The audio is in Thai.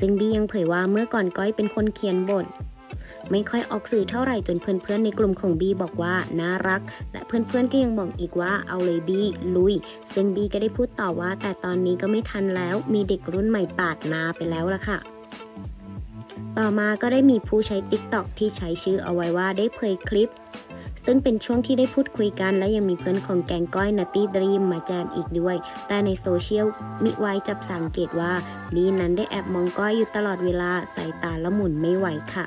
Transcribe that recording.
ซึ่งบี้ยังเผยว่าเมื่อก่อนก้อยเป็นคนเขียนบท ไม่ค่อยออกสื่อเท่าไหร่จนเพื่อนๆในกลุ่มของบีบอกว่าน่ารัก และเพื่อนๆก็ยังบอกอีกว่าเอาเลยบีลุย ซึ่งบีก็ได้พูดต่อว่า แต่ตอนนี้ก็ไม่ทันแล้วมีเด็กรุ่นใหม่ปาดนาไปแล้วล่ะค่ะต่อมาก็ได้มีผู้ใช้ TikTok ที่ใช้ชื่อเอาไว้ว่าได้เผยคลิป ซึ่งเป็นช่วงที่ได้พูดคุยกัน และยังมีเพื่อนของแกงก้อยนัตตี้ดรีมมาแจมอีกด้วย แต่ในโซเชียลมิไวจับสังเกตว่าบีนั้นได้แอบมองก้อยอยู่ตลอดเวลาสายตาละหมุนไม่ไหวค่ะ